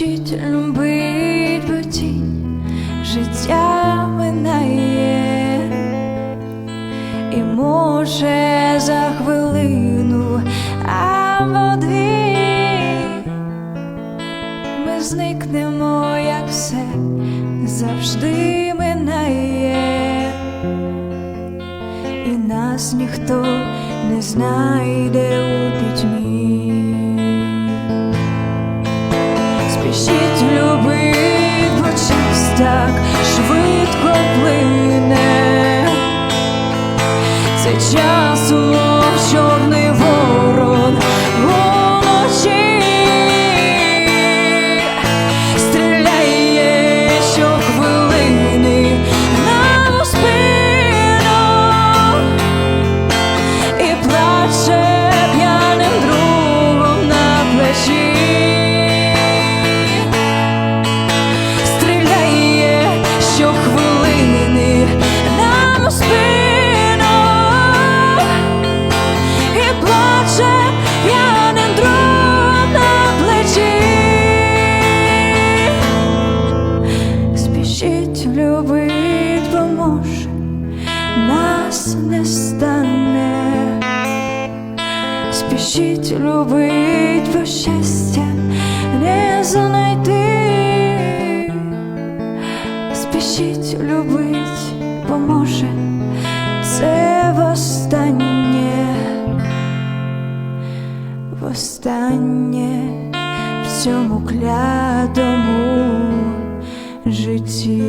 любить, бо тінь життя минає, і може за хвилину або дві ми зникнемо, як все завжди минає, і нас ніхто не знайде у пітьмі. Спішіть любить, бо час так швидко плине. Це часу чорний ворон може, нас не стане, спішіть любить, бо щастя не знайти, спішіть любить, бо може, це востаннє, востаннє в цьому клятому житті.